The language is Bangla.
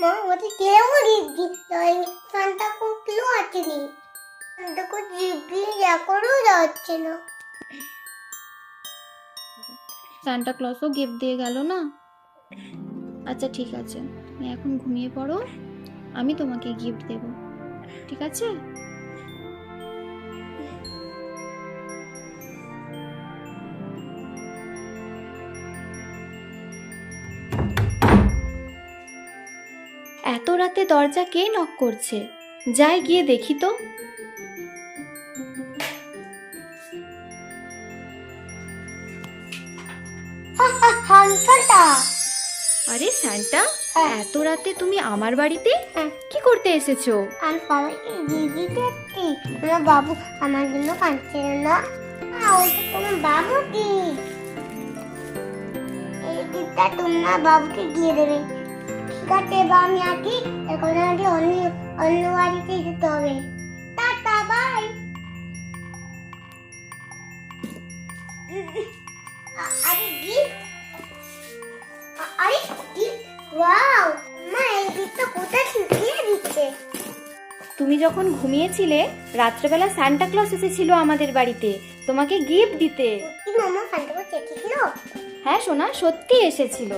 মা ওটা কেউ গিফট সান্তা কুকলো আসেনি। সান্তা কুক গিফট এখনও যাচ্ছে না। সান্টা ক্লসও গিফট দিয়ে গেল না? আচ্ছা ঠিক আছে। তুমি এখন ঘুমিয়ে পড়ো। আমি তোমাকে গিফট দেব। ঠিক আছে? এত রাতে দরজা কে নক করছে? যাই গিয়ে দেখি তো। আরে সান্টা হ্যাঁ। এত রাতে তুমি আমার বাড়িতে? হ্যাঁ। কি করতে এসেছ? আর দিদি আমার বাবু আমার জন্য কাঁদছে না। ওটা তোমার বাবু কি এই তোমার বাবুকে দিয়ে দেবে। আছে বা আমি আছি এখন আগে অন্য অন্য বাড়িতে যেতে হবে। Tata bye. আরে গিফট আরে গিফট ওয়াও মা এই গিফটটা কোথায় শিখিয়ে দিচ্ছে? তুমি যখন ঘুমিয়েছিলে রাত্রেবেলা সান্টা ক্লস এসেছিল আমাদের বাড়িতে। তোমাকে গিফট দিতে। মামা ফান্টা করছে ঠিক ছিল হ্যাঁ সোনা সত্যি এসেছিল।